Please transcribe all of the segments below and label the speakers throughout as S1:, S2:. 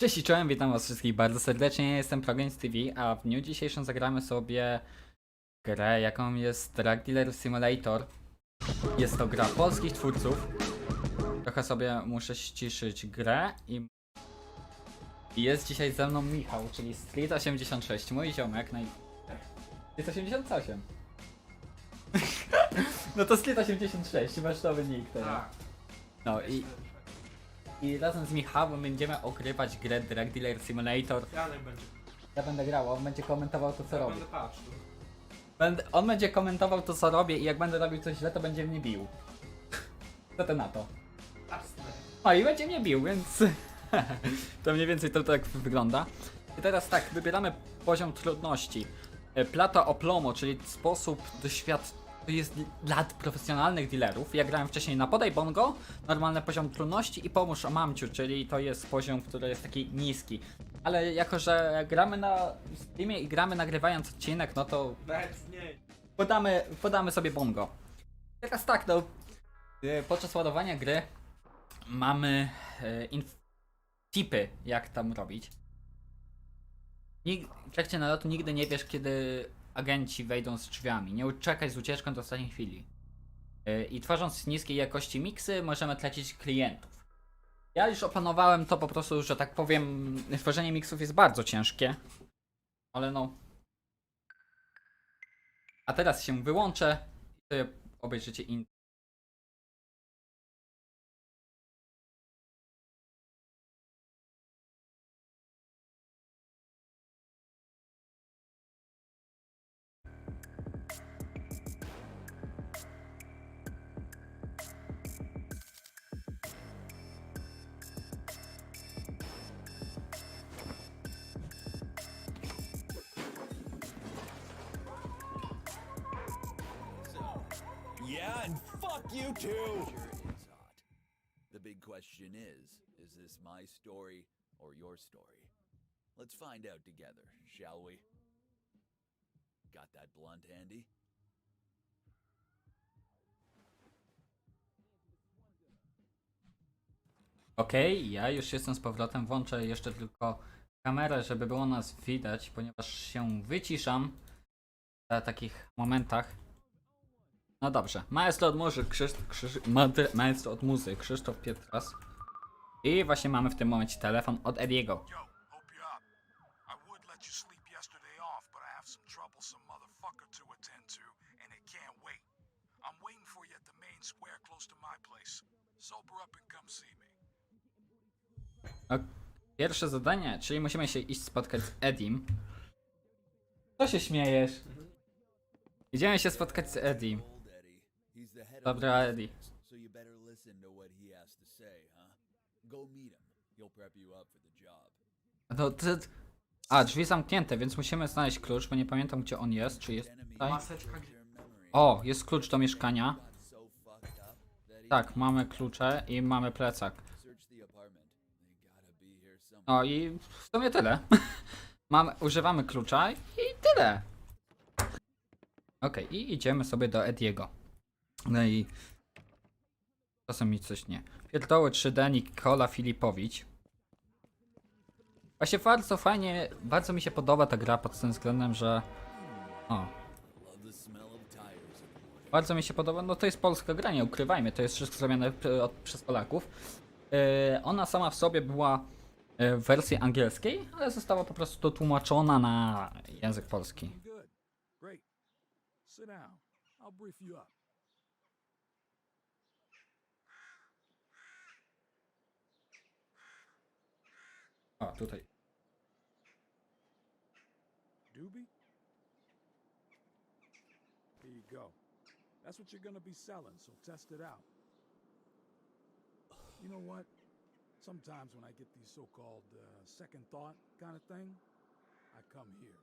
S1: Cześć i czołem, witam was wszystkich bardzo serdecznie, ja jestem Progames TV, a w dniu dzisiejszym zagramy sobie grę, jaką jest Drug Dealer Simulator. Jest to gra polskich twórców. Trochę sobie muszę ściszyć grę i... i jest dzisiaj ze mną Michał, czyli Street86, mój ziomek, naj... Jest 88. no to Street86, masz nowy nick teraz.
S2: Tak.
S1: No i... I razem z Michałem będziemy ogrywać grę Drug Dealer Simulator.
S2: Janek będzie.
S1: Ja będę grał, on będzie komentował to co
S2: Ja
S1: robi.
S2: będę patrzył.
S1: Będę, on będzie komentował to co robię i jak będę robił coś źle, to będzie mnie bił. Co to na to?
S2: Jasne.
S1: No i będzie mnie bił, więc to mniej więcej to tak wygląda. I teraz tak, wybieramy poziom trudności. E, Plata oplomo, czyli sposób doświad... Jest dla profesjonalnych dealerów. Ja grałem wcześniej na Podaj Bongo, normalny poziom trudności i pomóż mamciu, czyli to jest poziom, który jest taki niski. Ale jako, że gramy na Steamie i gramy nagrywając odcinek, no to podamy, podamy sobie bongo. Teraz tak, no. e, Podczas ładowania gry mamy inf- tipy, jak tam robić. Nig- w trakcie nalotu nigdy nie wiesz, kiedy agenci wejdą z drzwiami. Nie uczekaj z ucieczką do ostatniej chwili. E, I tworząc niskiej jakości miksy, możemy tracić klientów. Ja już opanowałem to po prostu, że tak powiem, tworzenie miksów jest bardzo ciężkie. Ale no, a teraz się wyłączę i sobie obejrzycie in.
S3: Yeah, and fuck you too!
S4: The big question is is this my story or your story? Let's find out together, shall we? Got that blunt handy?
S1: Okej, ja już jestem z powrotem. Włączę jeszcze tylko kamerę, żeby było nas widać, ponieważ się wyciszam w takich momentach. No dobrze. Maestro od muzy, Krzysztof, Mad- maestro od muzy, Krzysztof Pietras. I właśnie mamy w tym momencie telefon od Ediego. O, Pierwsze zadanie, czyli musimy się iść spotkać z Edim. Co się śmiejesz? Idziemy się spotkać z Edim.
S4: Old Eddie. He's the head
S1: Dobra, Eddie.
S4: so you better listen to what he has to say, huh? Go meet him. He'll prep you up for the job.
S1: No, ty... A, drzwi zamknięte, więc musimy znaleźć klucz, bo nie pamiętam gdzie on jest. Czy jest tutaj?
S2: Maseczka gdzie?
S1: O, jest klucz do mieszkania. Tak, mamy klucze i mamy plecak.
S4: search the apartment. They gotta be here somewhere.
S1: No i w sumie tyle. mamy, używamy klucza i tyle. Okej, i idziemy sobie do Ediego. No i... Czasem mi coś nie. Pierdoły 3D Nikola Filipowicz. Właśnie bardzo fajnie, bardzo mi się podoba ta gra pod tym względem, że... O. Bardzo mi się podoba, no to jest polska gra, nie ukrywajmy, to jest wszystko zrobione przez Polaków. Yy, ona sama w sobie była yy, w wersji angielskiej, ale została po prostu dotłumaczona na język polski.
S5: Good.
S1: O, tutaj.
S5: Doobie? Here you go. That's what you're gonna be selling, so test it out. You know what? Sometimes when I get these so-called uh, second thought kind of thing, I come here,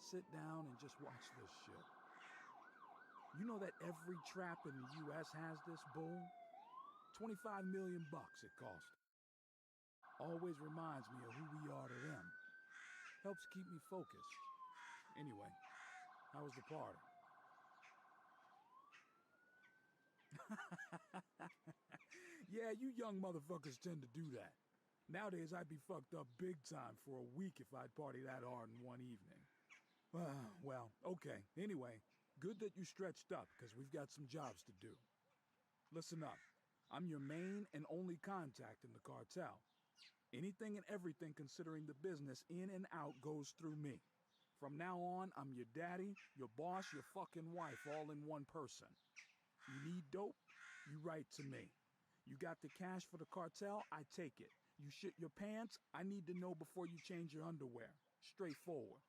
S5: sit down and just watch this shit. You know that every trap in the U.S. has this bull? 25 million bucks it cost. Always reminds me of who we are to them. Helps keep me focused. Anyway, how was the party? yeah, you young motherfuckers tend to do that. Nowadays, I'd be fucked up big time for a week if I'd party that hard in one evening. Ah, well, okay. Anyway, good that you stretched up, because we've got some jobs to do. Listen up. I'm your main and only contact in the cartel. Anything and everything considering the business in and out goes through me. From now on, I'm your daddy, your boss, your fucking wife, all in one person. You need dope? You write to me. You got the cash for the cartel? I take it. You shit your pants? I need to know before you change your underwear. Straightforward.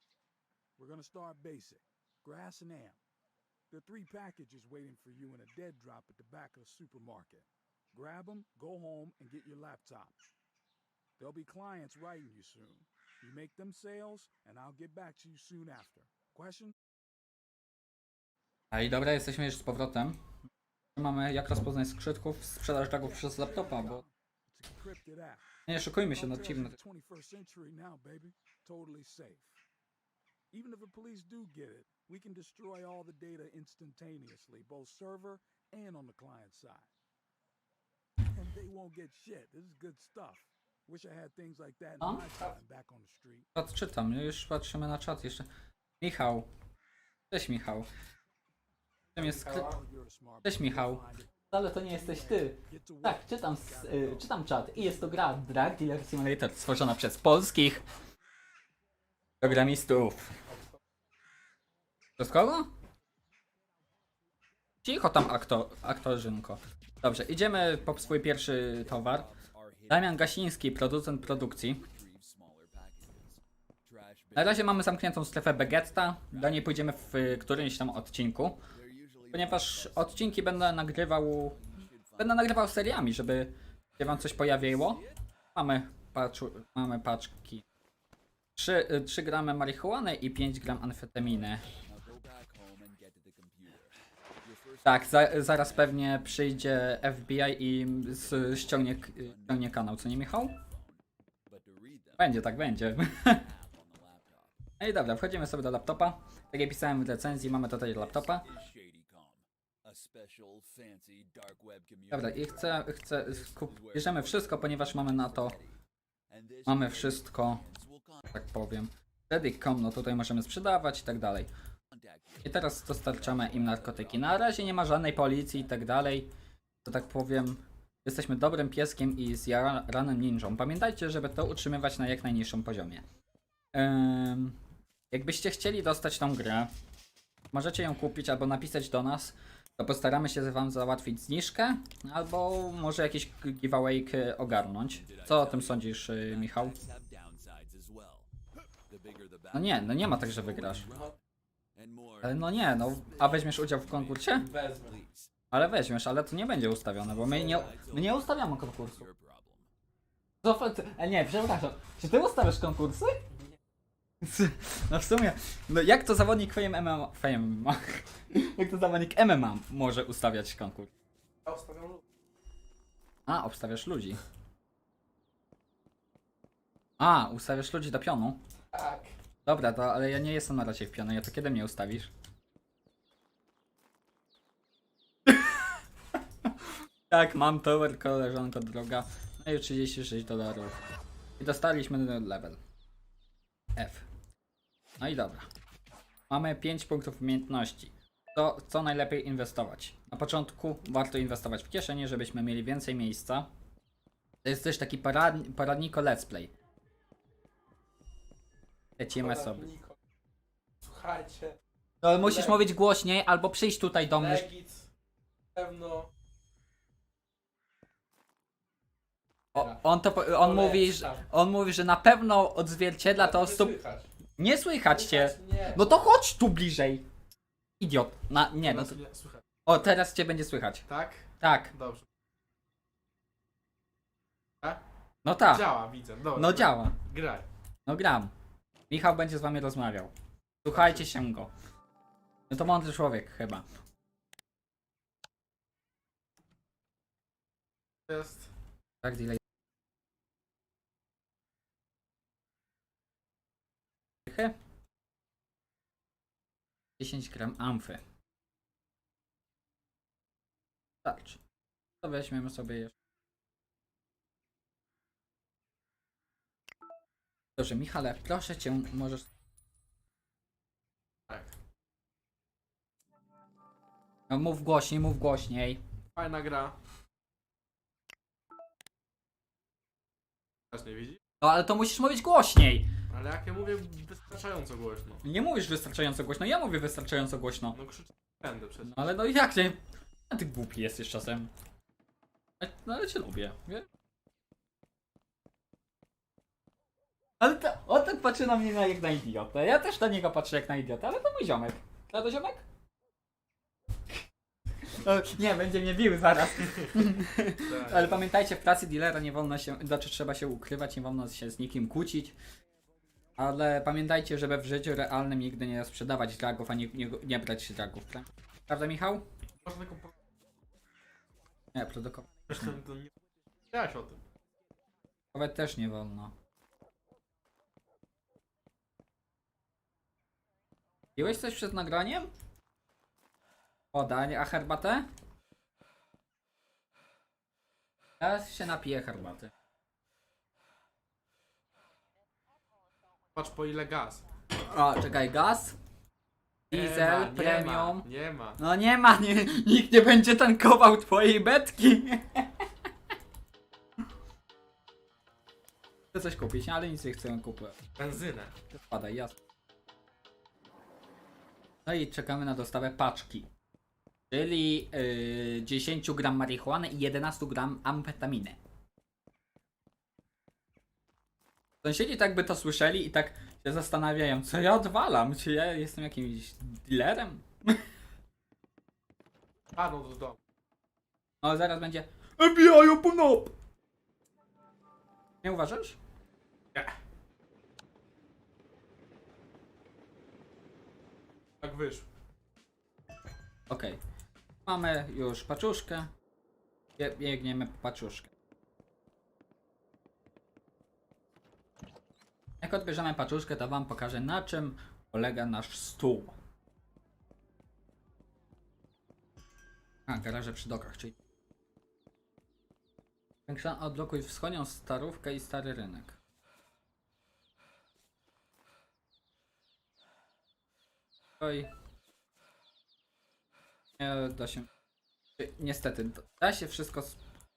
S5: We're gonna start basic. Grass and am. There are three packages waiting for you in a dead drop at the back of the supermarket. Grab them, go home, and get your laptop. There'll be clients writing you soon. You make them sales, and I'll get back to you soon after. Question?
S1: A i dobra, jesteśmy już z powrotem. Mamy jak rozpoznać skrzytków sprzedaż tagów przez laptopa, bo
S5: It's a encrypted app.
S1: nie szukujmy się, no dziwne.
S5: in the 21st century now, baby. Totally safe. Even if the police do get it, we can destroy all the data instantaneously, both server and on the client side. And they won't get shit. This is good stuff.
S1: Czat czytam, już patrzymy na czat jeszcze. Michał. Cześć Michał. Czym jest Cześć. Michał. Ale to nie jesteś ty. Tak, czytam, y, czytam czat i jest to gra Drag Dealer Simulator stworzona przez polskich programistów. Przez kogo? Cicho tam aktor, aktorzynko. Dobrze, idziemy po swój pierwszy towar. Damian Gasiński, producent produkcji. Na razie mamy zamkniętą strefę Begetta. Do niej pójdziemy w y, którymś tam odcinku. Ponieważ odcinki będę nagrywał. Będę nagrywał seriami, żeby się wam coś pojawiło. Mamy, paczu, mamy paczki. 3, y, 3 gramy marihuany i 5 gram amfetaminy. Tak, za, zaraz pewnie przyjdzie FBI i z, ściągnie, ściągnie kanał, co nie Michał? Będzie, tak będzie. No i dobra, wchodzimy sobie do laptopa. Tak jak pisałem w recenzji, mamy tutaj laptopa. Dobra, i chcę, chcę, kup, bierzemy wszystko, ponieważ mamy na to, mamy wszystko, tak powiem. Reddit.com, no tutaj możemy sprzedawać i tak dalej. I teraz dostarczamy im narkotyki. Na razie nie ma żadnej policji i tak dalej. To tak powiem, jesteśmy dobrym pieskiem i zjaranym ninją. Pamiętajcie, żeby to utrzymywać na jak najniższym poziomie. Ym, jakbyście chcieli dostać tą grę, możecie ją kupić albo napisać do nas. To postaramy się wam załatwić zniżkę, albo może jakiś giveaway ogarnąć. Co o tym sądzisz, y, Michał? No nie, no nie ma tak, że wygrasz. No nie, no, a weźmiesz udział w konkursie?
S2: Wezmę.
S1: Ale weźmiesz, ale to nie będzie ustawione, bo my nie, my nie ustawiamy konkursu. Co, ty- e, nie, przepraszam. Czy ty ustawiasz konkursy? No w sumie, no jak to zawodnik Fame MMA, Fame MMA, jak to zawodnik MMA może ustawiać konkurs?
S2: Ja ustawiam.
S1: A, obstawiasz ludzi. A, ustawiasz ludzi do pionu. Dobra, to, ale ja nie jestem na razie w pionie, to kiedy mnie ustawisz? tak, mam tower, koleżanko droga. No i 36 dolarów. I dostaliśmy level. F. No i dobra. Mamy 5 punktów umiejętności. To co najlepiej inwestować? Na początku warto inwestować w kieszenie, żebyśmy mieli więcej miejsca. To jest też taki poradniko let's play. Lecimy sobie.
S2: Słuchajcie.
S1: No, musisz
S2: Leg-
S1: mówić głośniej albo przyjść tutaj do mnie.
S2: Legic. Pewno.
S1: O, on to, po- on mówi, że, on mówi, że na pewno odzwierciedla to
S2: Ale
S1: stu...
S2: słychać.
S1: Nie słychać cię.
S2: Słychać Nie.
S1: No to chodź tu bliżej. Idiot. Na, nie, no to...
S2: Teraz mnie Słychać.
S1: O, teraz cię będzie słychać.
S2: Tak?
S1: Tak,
S2: Dobrze.
S1: no tak.
S2: Działa, widzę. Dobra.
S1: No działa.
S2: Graj.
S1: No gram. Michał będzie z wami rozmawiał. Słuchajcie się go. No to mądry człowiek chyba.
S2: Jest.
S1: Tak, delay. Dychy? 10 gram amfy. Starczy. To weźmiemy sobie jeszcze. Dobrze, Michale, proszę cię, możesz...
S2: Tak.
S1: No, mów głośniej, mów głośniej.
S2: Fajna gra. Też nie widzi?
S1: No, ale to musisz mówić głośniej.
S2: Ale jak ja mówię wystarczająco głośno.
S1: Nie mówisz wystarczająco głośno, ja mówię wystarczająco głośno.
S2: No krzyczę będę przecież.
S1: No ale no jak nie? A ty głupi jesteś czasem. No ale cię lubię, wie? Ale to, on tak patrzy na mnie na- jak na idiotę. Ja też na niego patrzę jak na idiotę, ale to mój ziomek. To to ziomek? O, nie, będzie mnie bił zaraz.
S2: Tak.
S1: Ale pamiętajcie, w pracy dealera nie wolno się, znaczy trzeba się ukrywać, nie wolno się z nikim kłócić. Ale pamiętajcie, żeby w życiu realnym nigdy nie sprzedawać dragów, a nie, nie, nie brać dragów. pra- Prawda, Michał?
S2: Można po-
S1: Nie, produkować
S2: To nie wiedziałeś o tym.
S1: też nie wolno. Piłeś coś przed nagraniem? Podanie, a herbatę? Ja się napiję herbaty.
S2: Patrz po ile gaz.
S1: O, czekaj, gaz?
S2: Nie
S1: Diesel,
S2: ma, nie
S1: premium.
S2: Ma, nie ma.
S1: No nie ma, nie, nikt nie będzie tankował twojej betki. Chcę coś kupić, ale nic nie chcę kupić.
S2: Benzynę.
S1: Spadaj, jasne. No i czekamy na dostawę paczki. Czyli yy, 10 gram marihuany i 11 gram amfetaminy. Sąsiedzi tak by to słyszeli i tak się zastanawiają, co ja odwalam, czy ja jestem jakimś dealerem?
S2: A no do domu.
S1: No zaraz będzie FBI open up! Nie uważasz?
S2: Tak wyszło.
S1: Okej. Mamy już paczuszkę. Bie- Biegniemy po paczuszkę. Jak odbierzemy paczuszkę, to wam pokażę na czym polega nasz stół. A, garaże przy dokach, czyli... Większa odblokuj wschodnią starówkę i stary rynek. Oj. Nie da się. Niestety, da- się wszystko.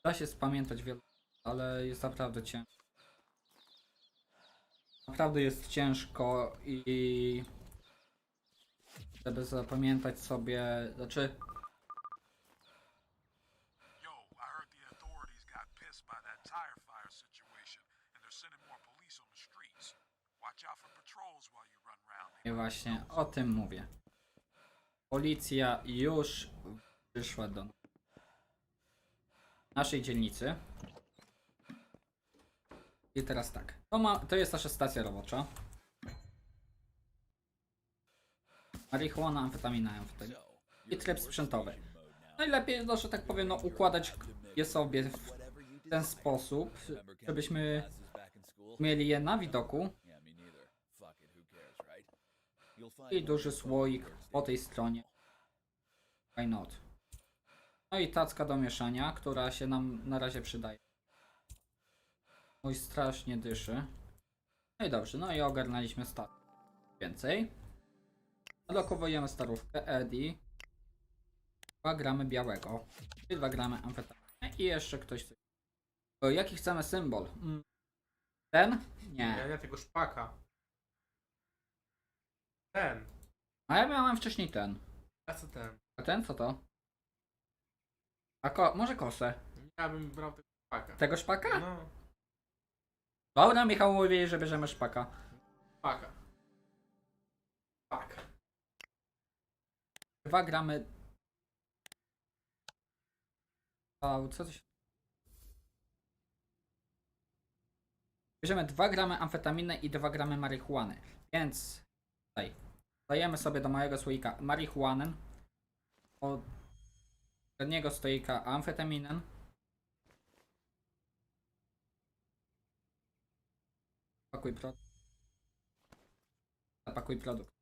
S1: Da się spamiętać wiele, ale jest naprawdę ciężko. Naprawdę jest ciężko i. Żeby zapamiętać sobie. Znaczy.
S6: Yo, I heard the authorities got pissed by that tire fire situation, and they're sending more police on the streets. Watch out for patrols while you
S1: Nie właśnie o tym mówię. Policja już wyszła do naszej dzielnicy. I teraz tak. To, ma, to jest nasza stacja robocza. Marihuana, amfetamina, amfetamina. I tryb sprzętowy. Najlepiej, no, że tak powiem, no, układać je sobie w ten sposób, żebyśmy mieli je na widoku
S4: Yeah, me neither. Fuck it, who cares, right? You'll find
S1: i duży słoik po tej stronie. Why not? No i tacka do mieszania, która się nam na razie przydaje. Mój strasznie dyszy. No i dobrze, no i ogarnęliśmy stat. Więcej. Odlokowujemy starówkę Eddie. 2 gramy białego. I 2 gramy amfetaminy. I jeszcze ktoś coś. Jaki chcemy symbol? Mm. Ten?
S2: Ja
S1: Nie.
S2: nie tego szpaka. Ten.
S1: A ja miałem wcześniej ten.
S2: A co ten?
S1: A ten co to? A ko może kosę?
S2: Ja bym brał tego szpaka.
S1: Tego szpaka?
S2: No,
S1: Dobra, Michał mówi, że bierzemy szpaka.
S2: szpaka. Szpak.
S1: Dwa gramy. Wow, co to się. Bierzemy 2 gramy amfetaminy i 2 gramy marihuany. Więc tutaj dajemy sobie do mojego słoika marihuanę. Od przedniego stoika amfetaminę. Pakuj produkt. Zapakuj produkt.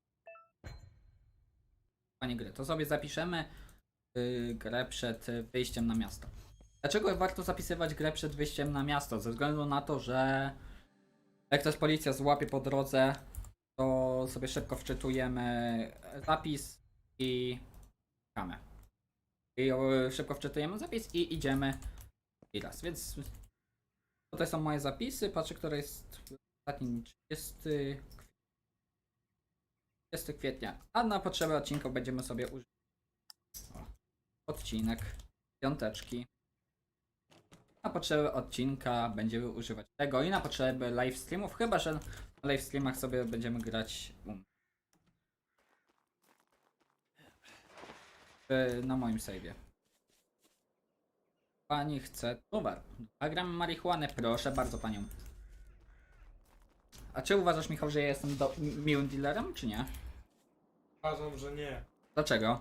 S1: Panie gry, to sobie zapiszemy y, grę przed wyjściem na miasto. Dlaczego warto zapisywać grę przed wyjściem na miasto? Ze względu na to, że Jak też policja złapie po drodze, to sobie szybko wczytujemy zapis i kamę. I szybko wczytujemy zapis i idziemy i raz. Więc tutaj są moje zapisy. Patrzę, który jest ostatni 30, kwi- 30 kwietnia. A na potrzeby odcinka będziemy sobie użyć odcinek, piąteczki. Na potrzeby odcinka będziemy używać tego i na potrzeby live streamów, chyba że na live streamach sobie będziemy grać um. Na moim save'ie. Pani chce towar. Nagram marihuanę, proszę bardzo panią. A czy uważasz, Michał, że ja jestem do, mi- miłym dealerem, czy nie?
S2: Uważam, że nie.
S1: Dlaczego?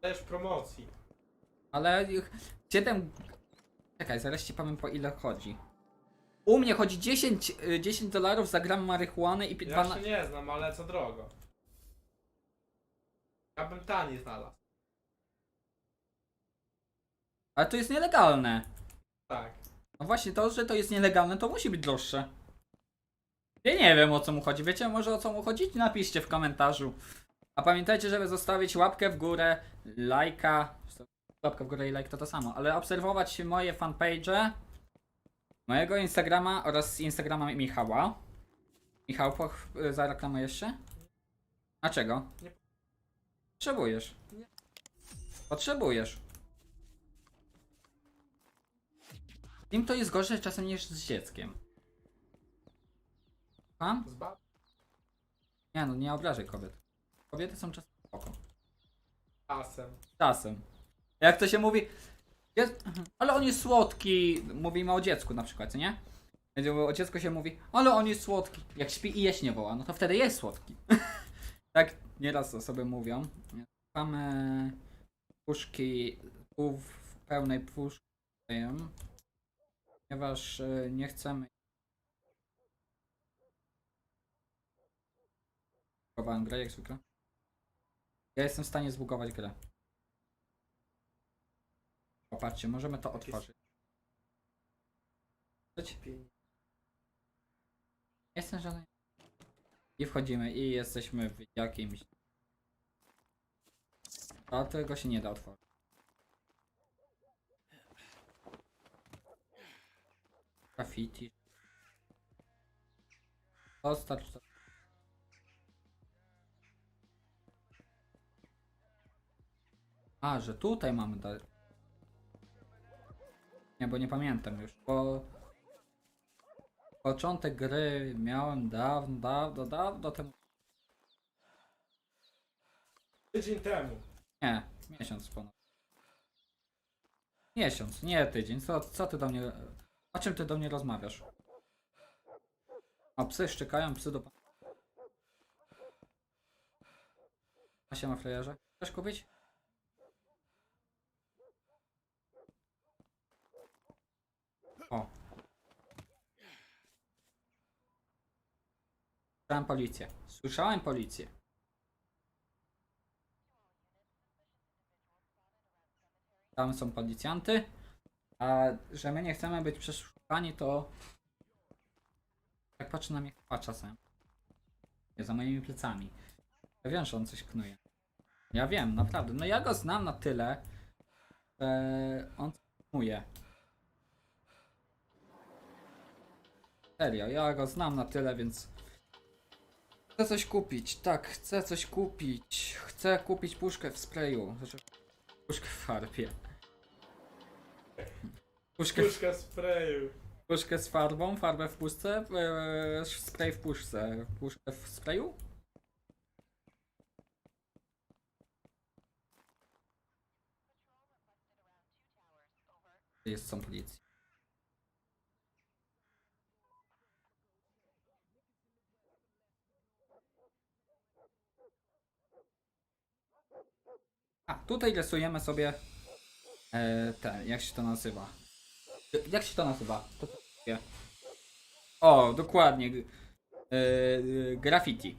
S2: Też promocji.
S1: Ale 7. Czekaj, zaraz ci powiem po ile chodzi. U mnie chodzi 10, y, 10 dolarów za gram marihuany i
S2: Ja
S1: 12.
S2: się nie znam, ale co drogo. Ja bym taniej znalazł.
S1: Ale to jest nielegalne.
S2: Tak.
S1: No właśnie to, że to jest nielegalne, to musi być droższe. Ja nie wiem o co mu chodzi. Wiecie może o co mu chodzi? Napiszcie w komentarzu. A pamiętajcie, żeby zostawić łapkę w górę, lajka. Łapka w górę i like to to samo, ale obserwować moje fanpage, mojego Instagrama oraz Instagrama Michała. Michał, poch- y, zareklamujesz się? Dlaczego?
S2: Nie.
S1: Potrzebujesz.
S2: Nie.
S1: Potrzebujesz. Z nim to jest gorzej czasem niż z dzieckiem.
S2: Zba...
S1: Nie no, nie obrażaj kobiet. Kobiety są czasem spoko.
S2: Czasem.
S1: Czasem. Jak to się mówi, jest, ale on jest słodki, mówimy o dziecku na przykład, co nie? O dziecku się mówi, ale on jest słodki. Jak śpi i jeść nie woła, no to wtedy jest słodki. tak nieraz osoby mówią. Mamy puszki pół w pełnej puszki, ponieważ e, nie chcemy Zbugowałem grę jak zwykle. Ja jestem w stanie zbugować grę. Popatrzcie, możemy to otworzyć. Jestem żaden. I wchodzimy i jesteśmy w jakimś. A tego się nie da otworzyć. Graffiti. Dostarcz to. A, że tutaj mamy dalej. Nie, bo nie pamiętam już, bo... Początek gry miałem dawno, dawno, dawno temu.
S2: Tydzień temu.
S1: Nie, miesiąc ponad. Miesiąc, nie tydzień. Co, co ty do mnie... O czym ty do mnie rozmawiasz? O, psy szczekają, psy do... A się ma frajerze? Chcesz kupić? O. Słyszałem policję. Słyszałem policję. Tam są policjanty. A że my nie chcemy być przeszukani, to. Jak patrzy na mnie chyba czasem. Nie za moimi plecami. Ja wiem, że on coś knuje. Ja wiem, naprawdę. No ja go znam na tyle, że on knuje. Serio, ja go znam na tyle, więc. Chcę coś kupić, tak, chcę coś kupić. Chcę kupić puszkę w sprayu. Znaczy, puszkę w farbie. Puszkę,
S2: Puszka sprayu.
S1: puszkę z farbą, farbę w puszce, e, spray w puszce. Puszkę w sprayu? Jest są policji. A, tutaj rysujemy sobie e, ten, jak się to nazywa? Jak się to nazywa? To, o, dokładnie. E, graffiti.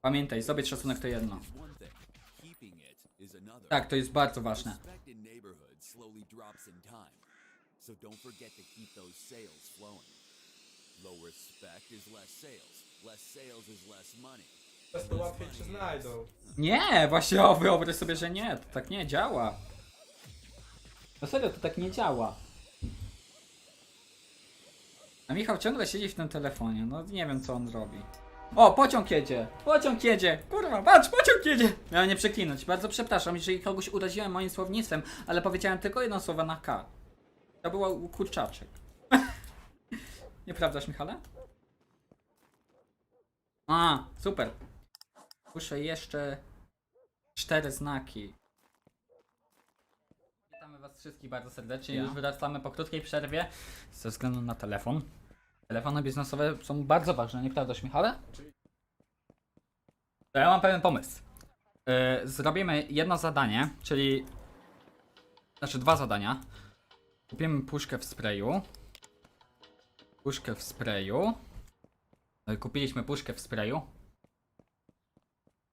S1: Pamiętaj, zdobyć szacunek to jedno. Tak, to jest bardzo ważne.
S4: So don't forget to keep those sales flowing. Low respect is less sales. Less sales is less money.
S2: Przez to łatwiej cię znajdą.
S1: Nie, właśnie o, wyobraź sobie, że nie, to tak nie działa. No serio, to tak nie działa. A Michał ciągle siedzi w tym telefonie, no nie wiem co on robi. O, pociąg jedzie! Pociąg jedzie! Kurwa, patrz, pociąg jedzie! Miałem nie przeklinać, bardzo przepraszam, jeżeli kogoś uraziłem moim słownictwem, ale powiedziałem tylko jedno słowo na K. To był kurczaczek. Nieprawdaż, Michale? A, super. Muszę jeszcze cztery znaki. Witamy was wszystkich bardzo serdecznie. Już wracamy po krótkiej przerwie ze względu na telefon. Telefony biznesowe są bardzo ważne, nieprawdaż Michale? To ja mam pewien pomysł. Yy, zrobimy jedno zadanie, czyli... Znaczy dwa zadania. Kupimy puszkę w sprayu. Puszkę w sprayu. Yy, Kupiliśmy puszkę w sprayu.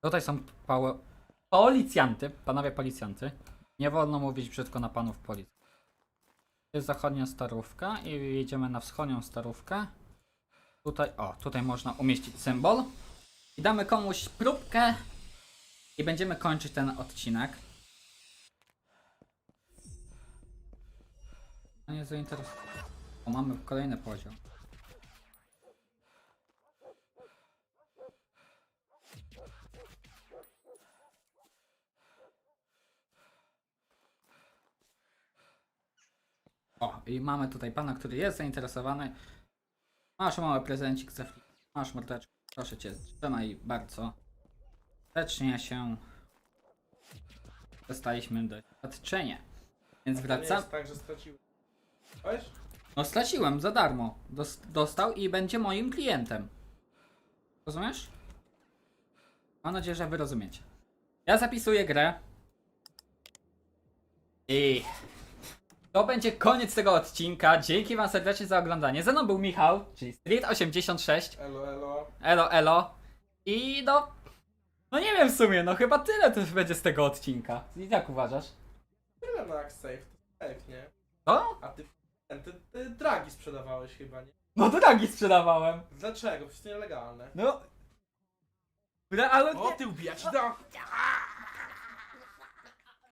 S1: Tutaj są pał... policjanty, panowie policjanty. Nie wolno mówić brzydko na panów policji. Jest zachodnia starówka i jedziemy na wschodnią starówkę. Tutaj, o, tutaj można umieścić symbol. I damy komuś próbkę i będziemy kończyć ten odcinek. No nie zainteresował. O, mamy kolejny poziom. O, i mamy tutaj pana, który jest zainteresowany. Masz mały prezencik za chwilę. Masz mordeczkę. Proszę cię, trzymaj bardzo. Serdecznie się dostaliśmy do doświadczenia. Więc wracam.
S2: tak, że straciłem.
S1: No straciłem za darmo. Dos dostał i będzie moim klientem. Rozumiesz? Mam nadzieję, że wy rozumiecie. Ja zapisuję grę. I to będzie koniec tego odcinka. Dzięki wam serdecznie za oglądanie. Ze mną był Michał, czyli Street86.
S2: Elo, elo.
S1: Elo, elo. I no... No nie wiem w sumie, no chyba tyle to będzie z tego odcinka. I jak uważasz?
S2: Tyle na jak safe, to safe, nie?
S1: To?
S2: A ty, ty, ty dragi sprzedawałeś chyba, nie?
S1: No dragi sprzedawałem.
S2: Dlaczego? Przecież to nielegalne.
S1: No... Ale
S2: O, ty ubijać, no!